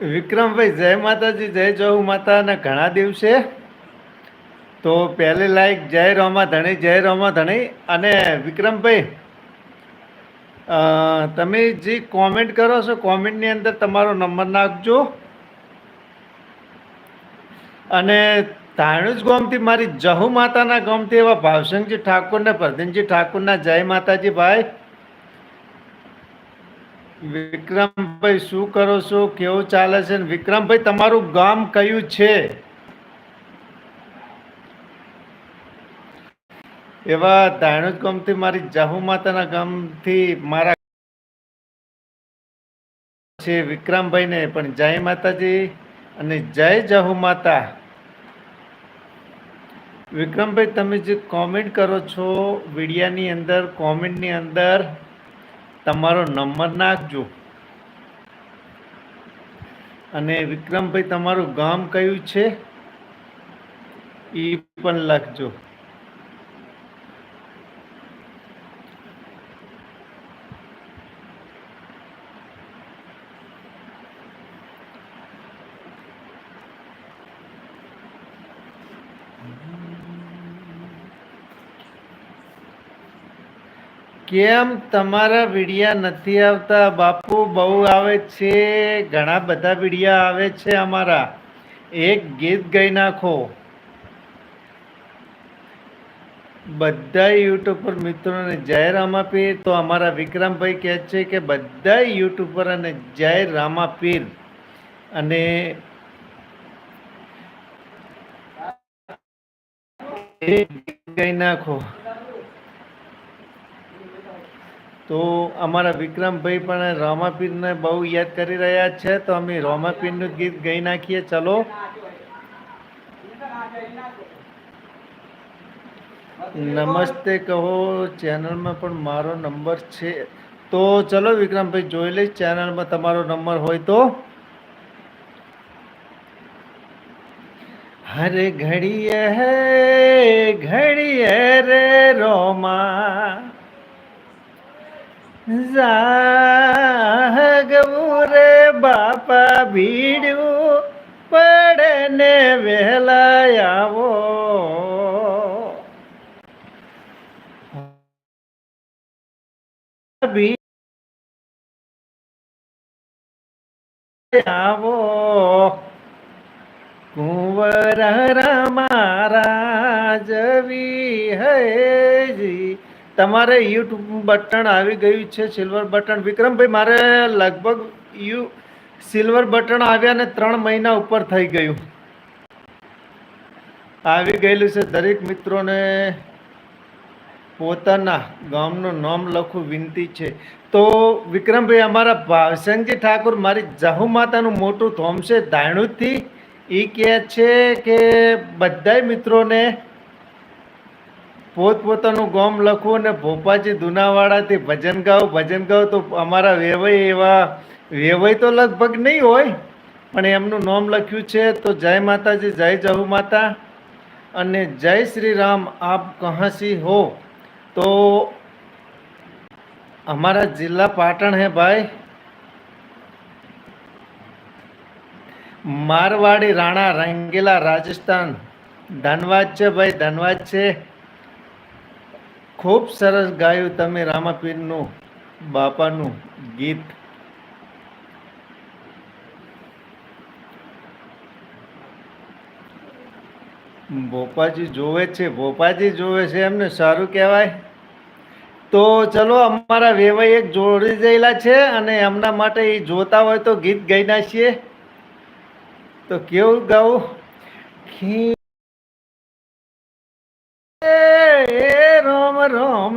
વિક્રમભાઈ, જય માતાજી, જય જહુ માતાના ઘણા દિવસે. તો પહેલી લાઈક જય રોમા ધણી, જય રોમા ધણી. અને વિક્રમભાઈ તમે જે કોમેન્ટ કરો છો કોમેન્ટની અંદર તમારો નંબર નાખજો. અને ધાણુજ ગામથી મારી જહુ માતાના ગામથી એવા ભાવસંગજી ઠાકોર ને પ્રદીનજી ઠાકોરના જય માતાજી ભાઈ. વિક્રમભાઈ, શું કરો છો? કેવું ચાલે છે? વિક્રમભાઈ, તમારું ગામ કયું છે? એવા ધાણુજ ગામથી મારી જાહુ માતાના ગામથી મારા છે વિક્રમભાઈને. પણ જય માતાજી અને જય જાહુ માતા. વિક્રમભાઈ, તમે જે કોમેન્ટ કરો છો વિડિયાની અંદર કોમેન્ટની અંદર તમારો નંબર નાખજો. અને વિક્રમભાઈ તમારું ગામ કયું છે? એ પણ લખજો. કેમ તમારા વિડિયા નથી આવતા? બાપુ, બહુ આવે છે. ઘણા બધા વિડિયા આવે છે અમારા. એક ગીત ગઈ નાખો. બધા યુટ્યુબર મિત્રોને જય રામાપીર તો અમારા વિક્રમભાઈ કહે છે કે બધા યુટ્યુબર અને જય રામાપીર અને એક ગીત ગાઈ નાખો. તો અમારા વિક્રમભાઈ પણ રોમાપીરને બહુ યાદ કરી રહ્યા છે. તો અમે રોમાપીરનું ગીત ગાઈ નાખીએ. ચલો. નમસ્તે કહો, ચેનલમાં પણ મારો નંબર છે. તો ચલો વિક્રમભાઈ જોઈ લઈશ ચેનલમાં તમારો નંબર હોય તો. હરે ઘડીએ હે, ઘડીએ રે રોમા. જાગવું રે બાપા ભીડ્યું પડે ને વહેલા આવો આવો. કુંવર મારા જવી હૈજી તમારે યુટ્યુબ બટન આવી ગયું છે સિલ્વર બટન. વિક્રમભાઈ, મારે લગભગ યુ સિલ્વર બટન આવ્યા ને ત્રણ મહિના ઉપર થઈ ગયું. આવી ગયેલું છે. દરેક મિત્રોને પોતાના ગામનું નામ લખવું વિનંતી છે. તો વિક્રમભાઈ, અમારા ભાવસંગજી ઠાકોર, મારી જાહુ માતાનું મોટું થોમ છે. ધાણુથી એ કહે છે કે બધાય મિત્રોને પોતપોતાનું ગોમ લખવું અને ભોપાજી દુનાવાડાથી ભજન ગાવ ભજન ગાવ તો અમારા વેવાઈ એવા, વેવાઈ તો લગભગ નહીં હોય, પણ એમનું નામ લખ્યું છે તો જય માતાજી, જય જહુ માતા અને જય શ્રી રામ, આપ કહાસી હો. તો અમારા જિલ્લા પાટણ હે ભાઈ. મારવાડી રાણા, રંગીલા, રાજસ્થાન. ધનવાદ છે ભાઈ, ધનવાદ છે. ખૂબ સરસ ગાયું તમે રામાપીરનું બાપાનું ગીત. ભોપાજી જોવે છે, ભોપાજી જોવે છે એમને સારું કહેવાય. તો ચલો અમારા વેવાઈ એક જોડી ગયેલા છે અને એમના માટે એ જોતા હોય તો ગીત ગાઈ નાખીએ. તો કેવું ગાવું?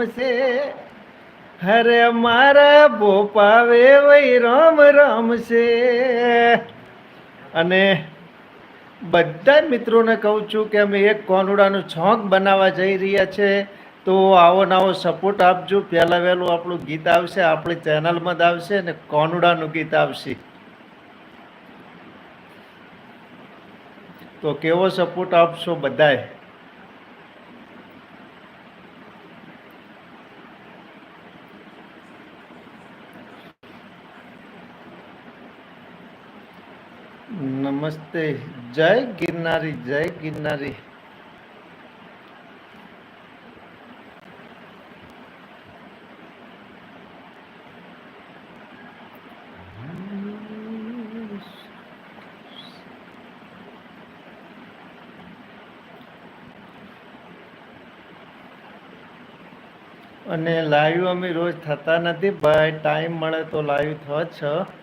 છે. હરે મારા બોપા વૈ રામ રોમ અને બધા મિત્રોને કહું છું કે અમે એક કોનુડાનું છોંક બનાવવા જઈ રહ્યા છે. તો આવો નવો સપોર્ટ આપજો. પહેલાં વહેલું આપણું ગીત આવશે, આપણી ચેનલમાં જ આવશે અને કોનુડાનું ગીત આવશે. તો કેવો સપોર્ટ આપશો બધાય? નમસ્તે. જય ગિરનારી જય ગિરનારી. અને લાઈવ અમે રોજ થતા નથી ભાઈ ટાઈમ મળે તો લાઈવ થ જ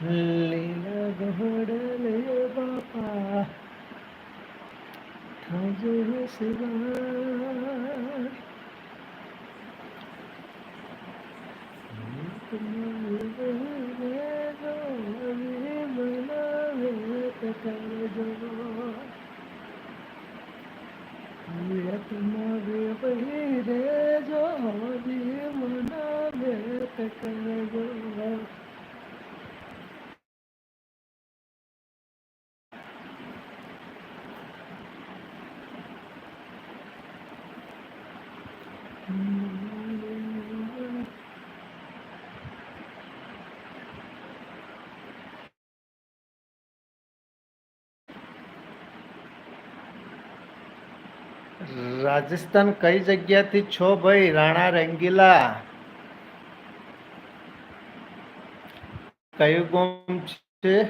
લીલા ઘોડલે બાપા થાજો સવાર તમારે પહેરે જો મના વ્યત રાજસ્થાન કઈ જગ્યાથી છો ભાઈ? રાણા રંગીલા. કયું ગામ છે?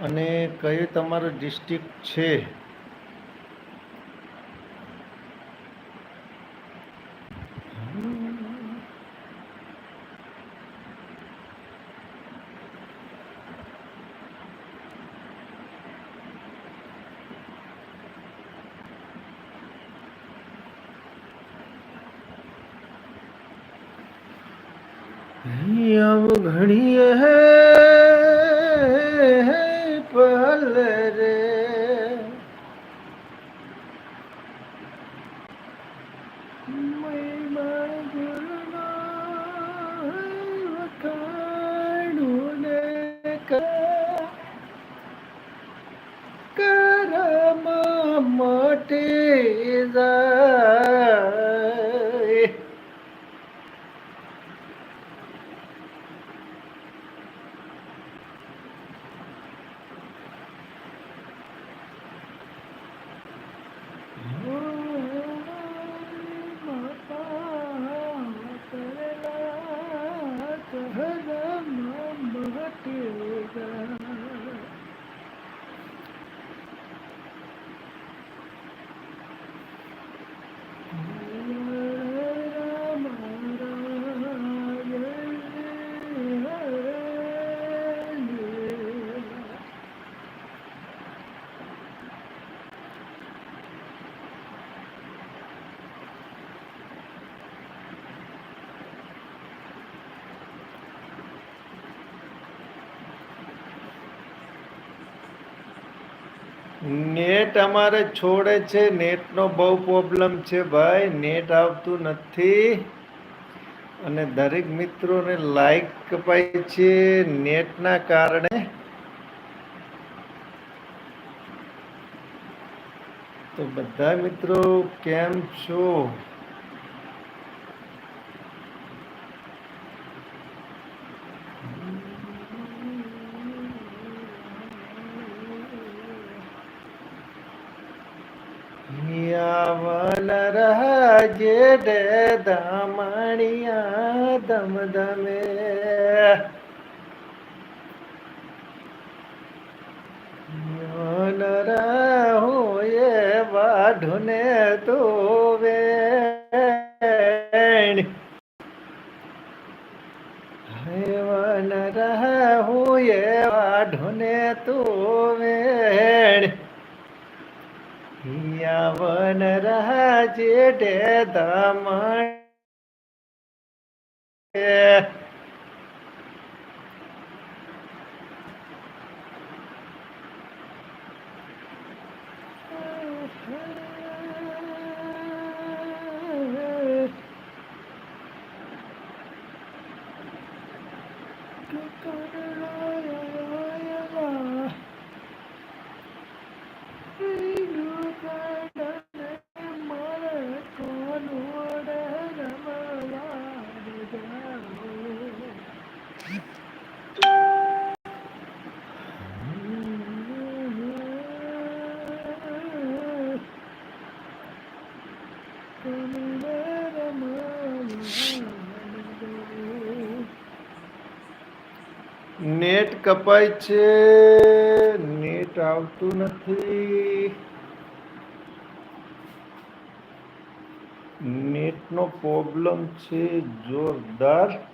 અને કયું તમારું ડિસ્ટ્રિક્ટ છે? અવઘણી હે પહલ રે. નેટ અમારે છોડે છે, નેટનો બહુ પ્રોબ્લેમ છે ભાઈ. નેટ આવતું નથી. અને દરેક મિત્રોને લાઈક કપાય છે નેટના કારણે. તો બધા મિત્રો કેમ છો? રહજે ડે દામણિયા દમદમે નર એ વાઢને તો રાજે ડે નેટ કપાય છે. નેટ આવતું નથી. નેટનો પ્રોબ્લેમ છે જોરદાર.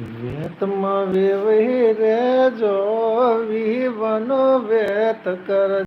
વેતમાં વેવહી રેજો વિવનો વેત કર